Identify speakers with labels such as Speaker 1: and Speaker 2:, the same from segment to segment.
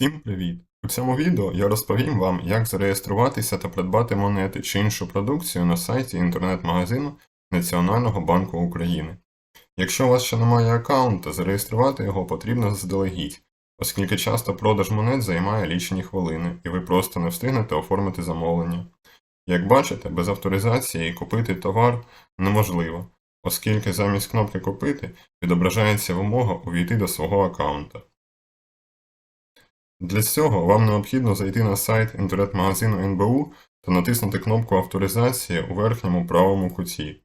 Speaker 1: Всім привіт! У цьому відео я розповім вам, як зареєструватися та придбати монети чи іншу продукцію на сайті інтернет-магазину Національного банку України. Якщо у вас ще немає аккаунта, зареєструвати його потрібно заздалегідь, оскільки часто продаж монет займає лічені хвилини, і ви просто не встигнете оформити замовлення. Як бачите, без авторизації купити товар неможливо, оскільки замість кнопки Купити відображається вимога увійти до свого аккаунта. Для цього вам необхідно зайти на сайт інтернет-магазину НБУ та натиснути кнопку авторизації у верхньому правому куті.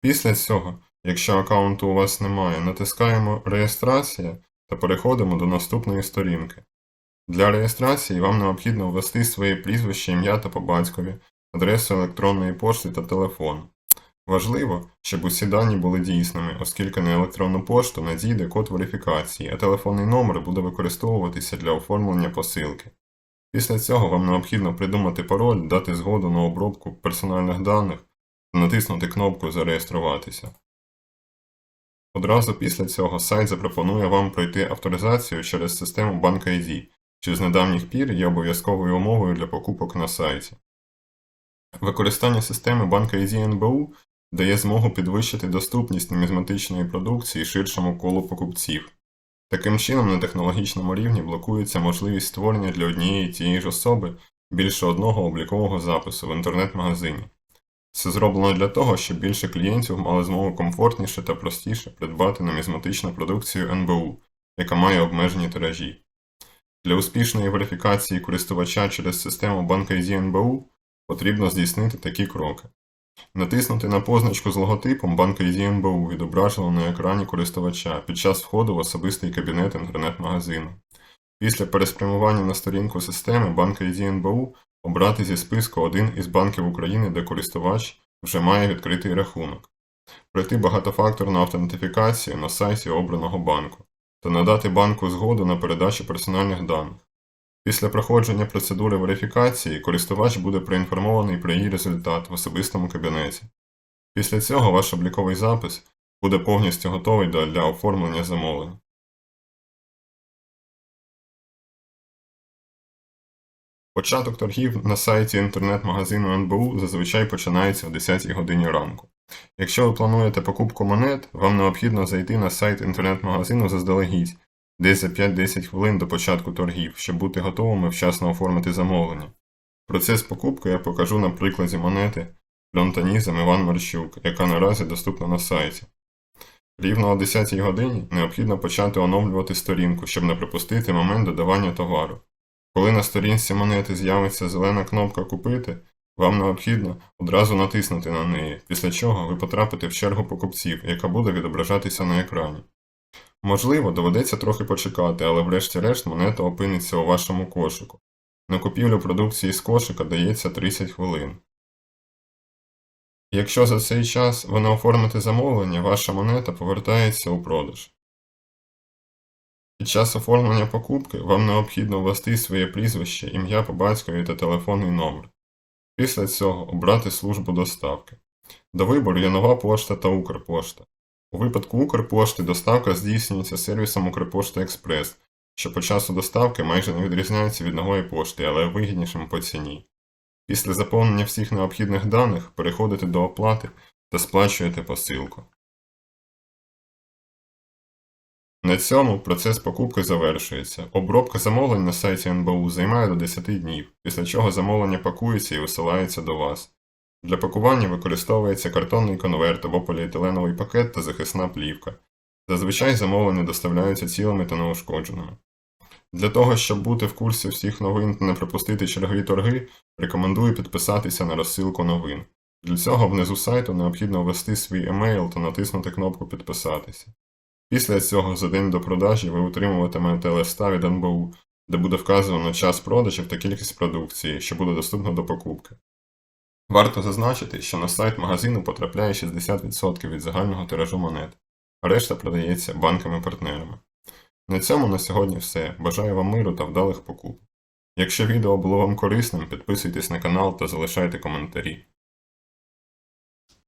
Speaker 1: Після цього, якщо аккаунту у вас немає, натискаємо Реєстрація та переходимо до наступної сторінки. Для реєстрації вам необхідно ввести своє прізвище, ім'я та по батькові, адресу електронної пошти та телефон. Важливо, щоб усі дані були дійсними, оскільки на електронну пошту надійде код верифікації, а телефонний номер буде використовуватися для оформлення посилки. Після цього вам необхідно придумати пароль, дати згоду на обробку персональних даних та натиснути кнопку Зареєструватися. Одразу після цього сайт запропонує вам пройти авторизацію через систему BankID, що з недавніх пір є обов'язковою умовою для покупок на сайті. Використання системи BankID НБУ дає змогу підвищити доступність нумізматичної продукції ширшому колу покупців. Таким чином, на технологічному рівні блокується можливість створення для однієї тієї ж особи більше одного облікового запису в інтернет-магазині. Це зроблено для того, щоб більше клієнтів мали змогу комфортніше та простіше придбати нумізматичну продукцію НБУ, яка має обмежені тиражі. Для успішної верифікації користувача через систему BankID НБУ потрібно здійснити такі кроки. Натиснути на позначку з логотипом BankID НБУ відображено на екрані користувача під час входу в особистий кабінет інтернет-магазину. Після переспрямування на сторінку системи BankID НБУ обрати зі списку один із банків України, де користувач вже має відкритий рахунок, пройти багатофакторну автентифікацію на сайті обраного банку та надати банку згоду на передачу персональних даних. Після проходження процедури верифікації користувач буде проінформований про її результат в особистому кабінеті. Після цього ваш обліковий запис буде повністю готовий для оформлення замовлень. Початок торгів на сайті інтернет-магазину НБУ зазвичай починається о 10 годині ранку. Якщо ви плануєте покупку монет, вам необхідно зайти на сайт інтернет-магазину заздалегідь десь за 5-10 хвилин до початку торгів, щоб бути готовими вчасно оформити замовлення. Процес покупки я покажу на прикладі монети Льонтанізм Іван Марщук, яка наразі доступна на сайті. Рівно о 10 годині необхідно почати оновлювати сторінку, щоб не пропустити момент додавання товару. Коли на сторінці монети з'явиться зелена кнопка Купити, вам необхідно одразу натиснути на неї, після чого ви потрапите в чергу покупців, яка буде відображатися на екрані. Можливо, доведеться трохи почекати, але врешті-решт монета опиниться у вашому кошику. На купівлю продукції з кошика дається 30 хвилин. Якщо за цей час ви не оформите замовлення, ваша монета повертається у продаж. Під час оформлення покупки вам необхідно ввести своє прізвище, ім'я по батькові та телефонний номер. Після цього обрати службу доставки. До вибору є нова пошта та Укрпошта. У випадку Укрпошти доставка здійснюється сервісом Укрпошта Експрес, що по часу доставки майже не відрізняється від нової пошти, але вигіднішим по ціні. Після заповнення всіх необхідних даних переходите до оплати та сплачуєте посилку. На цьому процес покупки завершується. Обробка замовлень на сайті НБУ займає до 10 днів, після чого замовлення пакується і висилається до вас. Для пакування використовується картонний конверт або поліетиленовий пакет та захисна плівка. Зазвичай замовлення доставляються цілими та неушкодженими. Для того, щоб бути в курсі всіх новин та не пропустити чергові торги, рекомендую підписатися на розсилку новин. Для цього внизу сайту необхідно ввести свій емейл та натиснути кнопку Підписатися. Після цього за день до продажі ви отримуватимете листа від НБУ, де буде вказано час продажів та кількість продукції, що буде доступно до покупки. Варто зазначити, що на сайт магазину потрапляє 60% від загального тиражу монет, а решта продається банками-партнерами. На цьому на сьогодні все. Бажаю вам миру та вдалих покупок. Якщо відео було вам корисним, підписуйтесь на канал та залишайте коментарі.